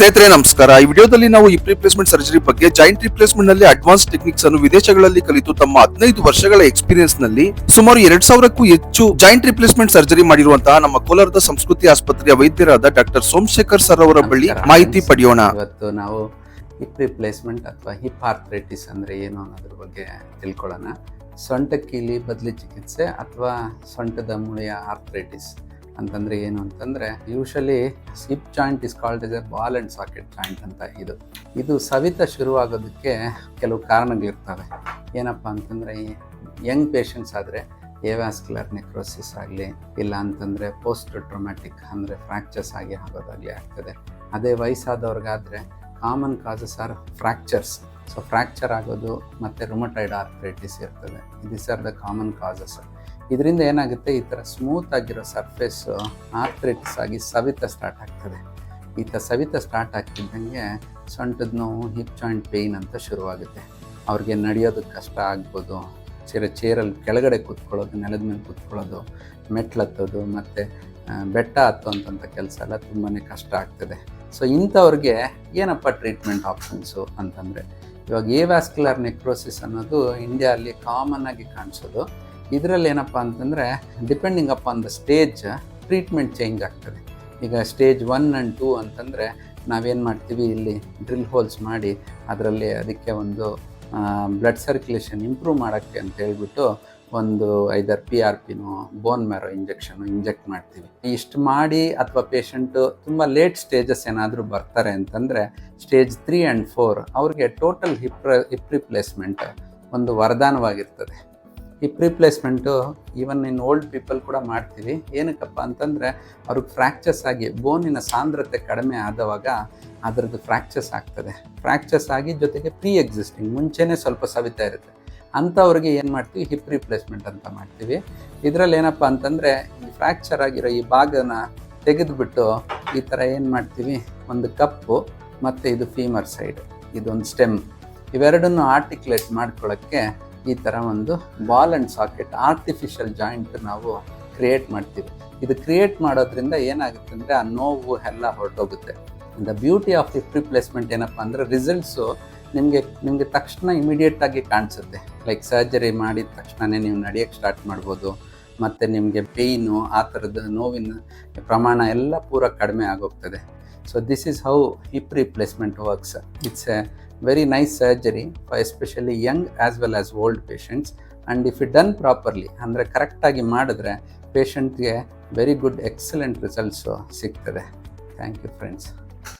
ಸ್ನೇಹಿತರೆ ನಮಸ್ಕಾರ. ಈ ವಿಡಿಯೋದಲ್ಲಿ ನಾವು ಹಿಪ್ ರಿಪ್ಲೇಸ್ಮೆಂಟ್ ಸರ್ಜರಿ ಬಗ್ಗೆ ಜಾಯಿಂಟ್ ರಿಪ್ಲೇಸ್ಮೆಂಟ್ನಲ್ಲಿ ಅಡ್ವಾನ್ಸ್ ಟೆಕ್ನಿಕ್ಸ್ ಅನ್ನು ವಿದೇಶಗಳಲ್ಲಿ ಕಲಿತು ತಮ್ಮ ಹದಿನೈದು ವರ್ಷಗಳ ಎಕ್ಸ್ಪೀರಿಯನ್ಸ್ನಲ್ಲಿ ಸುಮಾರು ಎರಡ್ ಸಾವಿರಕ್ಕೂ ಹೆಚ್ಚು ಜಾಯಿಂಟ್ ರಿಪ್ಲೇಸ್ಮೆಂಟ್ ಸರ್ಜರಿ ಮಾಡಿರುವಂತಹ ನಮ್ಮ ಕೋಲಾರದ ಸಂಸ್ಕೃತಿ ಆಸ್ಪತ್ರೆಯ ವೈದ್ಯರಾದ ಡಾಕ್ಟರ್ ಸೋಮಶೇಖರ್ ಸರ್ ಅವರ ಬಳಿ ಮಾಹಿತಿ ಪಡೆಯೋಣ. ಇವತ್ತು ನಾವು ಹಿಪ್ ರಿಪ್ಲೇಸ್ಮೆಂಟ್ ಅಥವಾ ಹಿಪ್ ಆರ್ಥ್ರೈಟಿಸ್ ಅಂದರೆ ಏನು ಅನ್ನೋದ್ರ ಬಗ್ಗೆ ತಿಳ್ಕೊಳ್ಳೋಣ. ಸೊಂಟ ಕೀಲಿ ಬದಲಿ ಚಿಕಿತ್ಸೆ ಅಥವಾ ಸೊಂಟದ ಮೂಳೆಯ ಆರ್ಥ್ರೈಟಿಸ್ ಅಂತಂದ್ರೆ ಏನು ಅಂತಂದ್ರೆ usually slip joint is called is a ball and socket joint ಅಂತ ಇದು. ಇದು ಸವಿತ ಶುರುವಾಗೋದಕ್ಕೆ ಕೆಲವು ಕಾರಣಗಳಿರ್ತವೆ. ಏನಪ್ಪ ಅಂತಂದ್ರೆ ಯಂಗ್ ಪೇಷಂಟ್ಸ್ ಆದರೆ ಏವ್ಯಾಸ್ಕ್ಯುಲರ್ ನೆಕ್ರೋಸಿಸ್ ಆಗಲಿ, ಇಲ್ಲ ಅಂತಂದರೆ ಪೋಸ್ಟ್ ಟ್ರೊಮ್ಯಾಟಿಕ್ ಅಂದರೆ ಫ್ರ್ಯಾಕ್ಚರ್ಸ್ ಆಗಿ ಆಗೋದಾಗಲಿ ಆಗ್ತದೆ. ಅದೇ ವಯಸ್ಸಾದವ್ರಿಗಾದರೆ common causes are fractures so fracture ಆಗೋದು ಮತ್ತು ರುಮಟೈಡ್ ಆರ್ಥ್ರೈಟಿಸ್ ಇರ್ತದೆ. This are the common causes ಇದರಿಂದ ಏನಾಗುತ್ತೆ? ಈ ಥರ ಸ್ಮೂತ್ ಆಗಿರೋ ಸರ್ಫೇಸು ಆರ್ಥ್ರೈಟಿಸ್ ಆಗಿ ಸವಿತ ಸ್ಟಾರ್ಟ್ ಆಗ್ತದೆ. ಈ ಥರ ಸವಿತ ಸ್ಟಾರ್ಟ್ ಆಗ್ತಿದ್ದಂಗೆ ಸೊಂಟದ ನೋವು ಹಿಪ್ ಜಾಯಿಂಟ್ ಪೇಯ್ನ್ ಅಂತ ಶುರುವಾಗುತ್ತೆ. ಅವ್ರಿಗೆ ನಡೆಯೋದಕ್ಕೆ ಕಷ್ಟ ಆಗ್ಬೋದು. ಚೇರ, ಚೇರಲ್ಲಿ ಕೆಳಗಡೆ ಕೂತ್ಕೊಳ್ಳೋದು, ನೆಲದ ಮೇಲೆ ಕೂತ್ಕೊಳ್ಳೋದು ಮೆಟ್ಲು ಹತ್ತೋದು ಮತ್ತು ಬೆಟ್ಟ ಹತ್ತುವಂಥ ಕೆಲಸ ಎಲ್ಲ ತುಂಬಾ ಕಷ್ಟ ಆಗ್ತದೆ. ಸೊ ಇಂಥವ್ರಿಗೆ ಏನಪ್ಪ ಟ್ರೀಟ್ಮೆಂಟ್ ಆಪ್ಷನ್ಸು ಅಂತಂದರೆ, ಇವಾಗ ಎ ವ್ಯಾಸ್ಕ್ಯುಲರ್ ನೆಕ್ರೋಸಿಸ್ ಅನ್ನೋದು ಇಂಡಿಯಾದಲ್ಲಿ ಕಾಮನ್ ಆಗಿ ಕಾಣಿಸೋದು. ಇದರಲ್ಲಿ ಏನಪ್ಪ ಅಂತಂದರೆ depending upon the stage treatment change ಆಗ್ತದೆ. ಈಗ ಸ್ಟೇಜ್ ಒನ್ ಆ್ಯಂಡ್ ಟೂ ಅಂತಂದರೆ, ನಾವೇನು ಮಾಡ್ತೀವಿ? ಇಲ್ಲಿ ಡ್ರಿಲ್ ಹೋಲ್ಸ್ ಮಾಡಿ, ಅದರಲ್ಲಿ ಅದಕ್ಕೆ ಒಂದು ಬ್ಲಡ್ ಸರ್ಕ್ಯುಲೇಷನ್ ಇಂಪ್ರೂವ್ ಮಾಡೋಕ್ಕೆ ಅಂತ ಹೇಳಿಬಿಟ್ಟು, ಒಂದು ಐದರ್ ಪಿ ಆರ್ ಪಿನೋ ಬೋನ್ ಮ್ಯಾರೋ ಇಂಜೆಕ್ಷನು ಇಂಜೆಕ್ಟ್ ಮಾಡ್ತೀವಿ. ಇಷ್ಟು ಮಾಡಿ ಅಥವಾ ಪೇಷಂಟು ತುಂಬ ಲೇಟ್ ಸ್ಟೇಜಸ್ ಏನಾದರೂ ಬರ್ತಾರೆ ಅಂತಂದರೆ ಸ್ಟೇಜ್ ತ್ರೀ ಆ್ಯಂಡ್ ಫೋರ್ ಅವ್ರಿಗೆ ಟೋಟಲ್ ಹಿಪ್ ಹಿಪ್ ರಿಪ್ಲೇಸ್ಮೆಂಟ್ ಒಂದು ವರದಾನವಾಗಿರ್ತದೆ. Hip replacement even in old people ಕೂಡ ಮಾಡ್ತೀವಿ. ಏನಕ್ಕಪ್ಪ ಅಂತಂದರೆ, ಅವ್ರಿಗೆ ಫ್ರ್ಯಾಕ್ಚರ್ಸ್ ಆಗಿ ಬೋನಿನ ಸಾಂದ್ರತೆ ಕಡಿಮೆ ಆದವಾಗ ಅದರದ್ದು ಫ್ರ್ಯಾಕ್ಚರ್ಸ್ ಆಗ್ತದೆ. ಫ್ರ್ಯಾಕ್ಚರ್ಸ್ ಆಗಿ ಜೊತೆಗೆ ಪ್ರೀ ಎಕ್ಸಿಸ್ಟಿಂಗ್ ಮುಂಚೆನೇ ಸ್ವಲ್ಪ ಸವಿತಾ ಇರುತ್ತೆ. ಅಂಥವ್ರಿಗೆ ಏನು ಮಾಡ್ತೀವಿ? ಹಿಪ್ ರಿಪ್ಲೇಸ್ಮೆಂಟ್ ಅಂತ ಮಾಡ್ತೀವಿ. ಇದರಲ್ಲಿ ಏನಪ್ಪ ಅಂತಂದರೆ, ಈ ಫ್ರ್ಯಾಕ್ಚರ್ ಆಗಿರೋ ಈ ಭಾಗನ ತೆಗೆದುಬಿಟ್ಟು ಈ ಥರ ಏನು ಮಾಡ್ತೀವಿ? ಒಂದು ಕಪ್ಪು ಮತ್ತು ಇದು ಫೀಮರ್ ಸೈಡ್ ಇದೊಂದು ಸ್ಟೆಮ್ ಇವೆರಡನ್ನು ಆರ್ಟಿಕ್ಯುಲೇಟ್ ಮಾಡ್ಕೊಳ್ಳೋಕ್ಕೆ ಈ ಥರ ಒಂದು ball and socket artificial joint ನಾವು ಕ್ರಿಯೇಟ್ ಮಾಡ್ತೀವಿ. ಇದು ಕ್ರಿಯೇಟ್ ಮಾಡೋದ್ರಿಂದ ಏನಾಗುತ್ತೆ ಅಂದರೆ ಆ ನೋವು ಎಲ್ಲ ಹೊರಟೋಗುತ್ತೆ. The beauty of hip replacement ಏನಪ್ಪ ಅಂದರೆ ರಿಸಲ್ಟ್ಸು ನಿಮಗೆ ನಿಮಗೆ ತಕ್ಷಣ ಇಮಿಡಿಯೇಟಾಗಿ ಕಾಣಿಸುತ್ತೆ. ಲೈಕ್ ಸರ್ಜರಿ ಮಾಡಿದ ತಕ್ಷಣವೇ ನೀವು ನಡೆಯೋಕ್ಕೆ ಸ್ಟಾರ್ಟ್ ಮಾಡ್ಬೋದು. ಮತ್ತು ನಿಮಗೆ ಪೇಯ್ನು ಆ ಥರದ ನೋವಿನ ಪ್ರಮಾಣ ಎಲ್ಲ ಪೂರ ಕಡಿಮೆ ಆಗೋಗ್ತದೆ. So this is how hip replacement works it's a very nice surgery especially young as well as old patients and if it done properly ಅಂದರೆ ಕರೆಕ್ಟಾಗಿ ಮಾಡಿದ್ರೆ ಪೇಷಂಟ್ಗೆ ವೆರಿ ಗುಡ್ ಎಕ್ಸಲೆಂಟ್ ರಿಸಲ್ಟ್ಸು ಸಿಗ್ತದೆ. Thank you friends